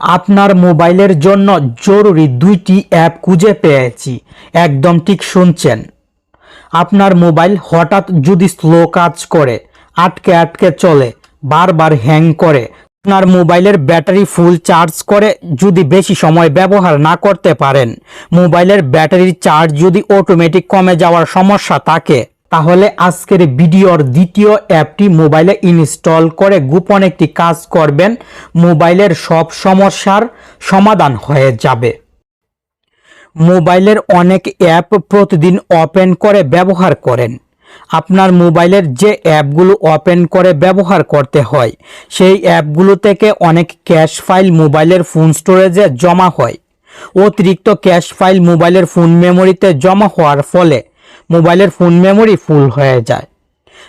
আপনার মোবাইলের জন্য জরুরি দুইটি অ্যাপ খুঁজে পেয়েছি। একদম ঠিক শুনছেন। আপনার মোবাইল হঠাৎ যদি স্লো কাজ করে, আটকে আটকে চলে, বারবার হ্যাং করে, আপনার মোবাইলের ব্যাটারি ফুল চার্জ করে যদি বেশি সময় ব্যবহার না করতে পারেন, মোবাইলের ব্যাটারির চার্জ যদি অটোমেটিক কমে যাওয়ার সমস্যা থাকে তাহলে আজকের ভিডিওর দ্বিতীয় অ্যাপটি মোবাইলে ইনস্টল করে গোপন একটি কাজ করবেন, মোবাইলের সব সমস্যার সমাধান হয়ে যাবে। মোবাইলের অনেক অ্যাপ প্রতিদিন ওপেন করে ব্যবহার করেন। আপনার মোবাইলের যে অ্যাপগুলো ওপেন করে ব্যবহার করতে হয়, সেই অ্যাপগুলো থেকে অনেক ক্যাশ ফাইল মোবাইলের ফোন স্টোরেজে জমা হয়। অতিরিক্ত ক্যাশ ফাইল মোবাইলের ফোন মেমোরিতে জমা হওয়ার ফলে মোবাইলের ফোন মেমোরি ফুল হয়ে যায়।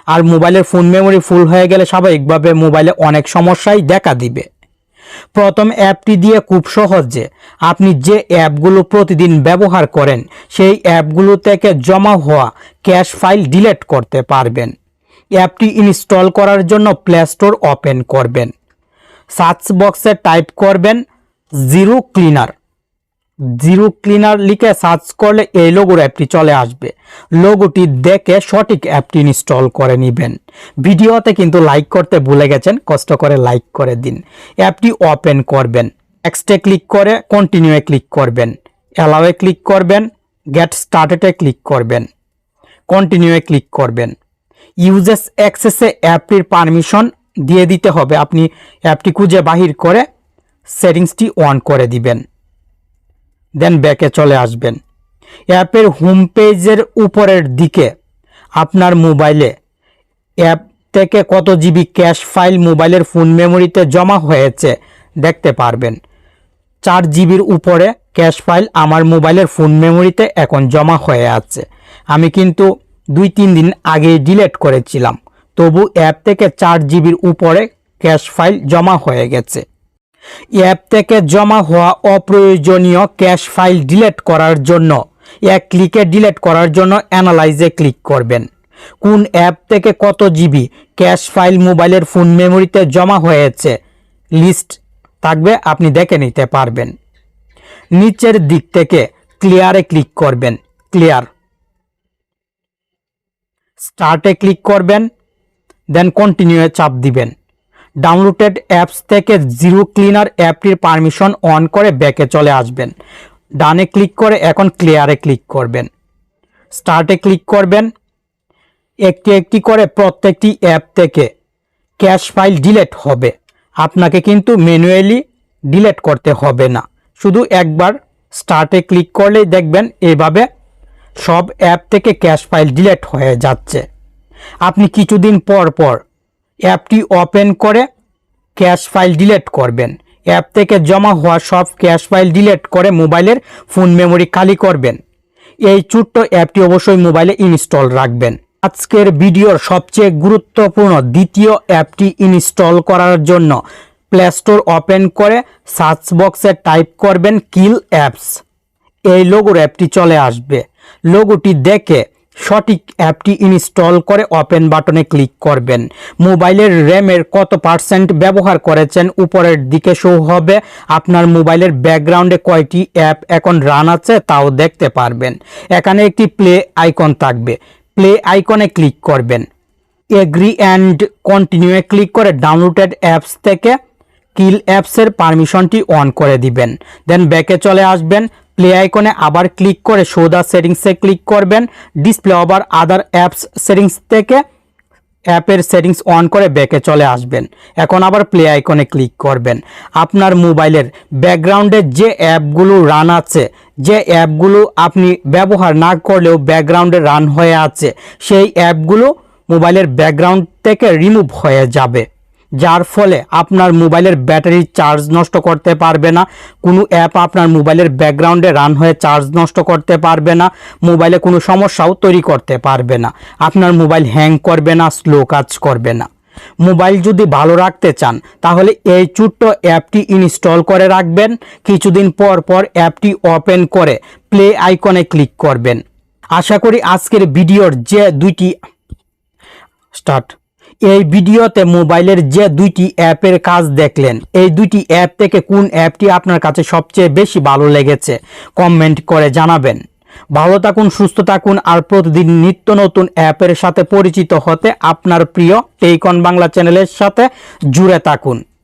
আর মোবাইলের ফোন মেমোরি ফুল হয়ে গেলে স্বাভাবিকভাবে মোবাইলে অনেক সমস্যাই দেখা দিবে। প্রথম অ্যাপটি দিয়ে খুব সহজে আপনি যে অ্যাপগুলো প্রতিদিন ব্যবহার করেন, সেই অ্যাপগুলো থেকে জমা হওয়া ক্যাশ ফাইল ডিলিট করতে পারবেন। অ্যাপটি ইনস্টল করার জন্য প্লে স্টোর ওপেন করবেন। সার্চ বক্সে টাইপ করবেন, জিরো ক্লিনার জিরো ক্লিনার লিখে সার্চ করলে এই লোগোর অ্যাপটি চলে আসবে। লোগোটি দেখে সঠিক অ্যাপটি ইনস্টল করে নেবেন। ভিডিওতে কিন্তু লাইক করতে ভুলে গেছেন, কষ্ট করে লাইক করে দিন। অ্যাপটি ওপেন করবেন। নেক্সটে ক্লিক করে কন্টিনিউয়ে ক্লিক করবেন। অ্যালাওয়ে ক্লিক করবেন। গেট স্টার্টেডে ক্লিক করবেন। কন্টিনিউয়ে ক্লিক করবেন। ইউজেস অ্যাক্সেসে অ্যাপটির পারমিশন দিয়ে দিতে হবে। আপনি অ্যাপটি খুঁজে বাহির করে সেটিংসটি অন করে দিবেন। দেন ব্যাকে চলে আসবেন। অ্যাপের হোম পেজের উপরের দিকে আপনার মোবাইলে অ্যাপ থেকে কত জিবি ক্যাশ ফাইল মোবাইলের ফোন মেমোরিতে জমা হয়েছে দেখতে পারবেন। চার জিবির উপরে ক্যাশ ফাইল আমার মোবাইলের ফোন মেমোরিতে এখন জমা হয়ে আছে। আমি কিন্তু দুই তিন দিন আগে ডিলিট করেছিলাম। তবু অ্যাপ থেকে চার জিবির উপরে ক্যাশ ফাইল জমা হয়ে গেছে। অ্যাপ থেকে জমা হওয়া অপ্রয়োজনীয় ক্যাশ ফাইল ডিলিট করার জন্য। এক ক্লিকে ডিলিট করার জন্য অ্যানালাইজে ক্লিক করবেন। কোন অ্যাপ থেকে কত জিবি ক্যাশ ফাইল মোবাইলের ফোন মেমোরিতে জমা হয়েছে লিস্ট থাকবে, আপনি দেখে নিতে পারবেন। নিচের দিক থেকে ক্লিয়ারে ক্লিক করবেন। ক্লিয়ার। স্টার্টে ক্লিক করবেন, দেন কন্টিনিউয়ে চাপ দিবেন। ডাউনলোডেড অ্যাপস থেকে জিরো ক্লিনার অ্যাপটির পারমিশন অন করে ব্যাকে চলে আসবেন। ডানে ক্লিক করে এখন ক্লিয়ারে ক্লিক করবেন। স্টার্টে ক্লিক করবেন। একটি একটি করে প্রত্যেকটি অ্যাপ থেকে ক্যাশ ফাইল ডিলেট হবে। আপনাকে কিন্তু ম্যানুয়ালি ডিলেট করতে হবে না। শুধু একবার স্টার্টে ক্লিক করলেই দেখবেন এভাবে সব অ্যাপ থেকে ক্যাশ ফাইল ডিলেট হয়ে যাচ্ছে। আপনি কিছুদিন পর পর অ্যাপটি ওপেন করে ক্যাশ ফাইল ডিলেট করবেন। অ্যাপ থেকে জমা হওয়া সব ক্যাশ ফাইল ডিলেট করে মোবাইলের ফোন মেমোরি খালি করবেন। এই ছোট্ট অ্যাপটি অবশ্যই মোবাইলে ইনস্টল রাখবেন। আজকের ভিডিওর সবচেয়ে গুরুত্বপূর্ণ দ্বিতীয় অ্যাপটি ইনস্টল করার জন্য প্লে স্টোর ওপেন করে সার্চ বক্সে টাইপ করবেন কিল অ্যাপস। এই লোগোর অ্যাপটি চলে আসবে। লোগোটি দেখে সঠিক অ্যাপটি ইনস্টল করে ওপেন বাটনে ক্লিক করবেন। মোবাইলের র্যামের কত পার্সেন্ট ব্যবহার করেছেন উপরের দিকে শো হবে। আপনার মোবাইলের ব্যাকগ্রাউন্ডে কয়টি অ্যাপ এখন রান আছে তাও দেখতে পারবেন। এখানে একটি প্লে আইকন থাকবে। প্লে আইকনে ক্লিক করবেন। এগ্রি অ্যান্ড কন্টিনিউয়ে ক্লিক করে ডাউনলোডেড অ্যাপস থেকে কিল অ্যাপসের পারমিশনটি অন করে দিবেন। দেন ব্যাকে চলে আসবেন। প্লে আইকনে আবার ক্লিক করে সোদা সেটিংসে ক্লিক করবেন। Display over other apps settings থেকে অ্যাপের সেটিংস অন করে ব্যাকে চলে আসবেন। এখন আবার প্লে আইকনে ক্লিক করবেন। আপনার মোবাইলের ব্যাকগ্রাউন্ডে যে অ্যাপগুলো রান আছে, যে অ্যাপগুলো আপনি ব্যবহার না করলেও ব্যাকগ্রাউন্ডে রান হয়ে আছে, সেই অ্যাপগুলো মোবাইলের ব্যাকগ্রাউন্ড থেকে রিমুভ হয়ে যাবে। যার ফলে আপনার মোবাইলের ব্যাটারি চার্জ নষ্ট করতে পারবে না, কোনো অ্যাপ আপনার মোবাইলের ব্যাকগ্রাউন্ডে রান হয়ে চার্জ নষ্ট করতে পারবে না, মোবাইলে কোনো সমস্যাও তৈরি করতে পারবে না, আপনার মোবাইল হ্যাং করবে না, স্লো কাজ করবে না। মোবাইল যদি ভালো রাখতে চান, তাহলে এই ছোট্ট অ্যাপটি ইনস্টল করে রাখবেন, কিছুদিন পর পর অ্যাপটি ওপেন করে প্লে আইকনে ক্লিক করবেন। আশা করি আজকের ভিডিওর যে দুইটি স্টার্ট। এই ভিডিওতে মোবাইলের যে দুইটি অ্যাপের কাজ দেখলেন, এই দুইটি অ্যাপ থেকে কোন অ্যাপটি আপনার কাছে সবচেয়ে বেশি ভালো লেগেছে, কমেন্ট করে জানাবেন। ভালো থাকুন, সুস্থ থাকুন, আর প্রতিদিন নিত্য নতুন অ্যাপের সাথে পরিচিত হতে আপনার প্রিয় টেইকন বাংলা চ্যানেলের সাথে জুড়ে থাকুন।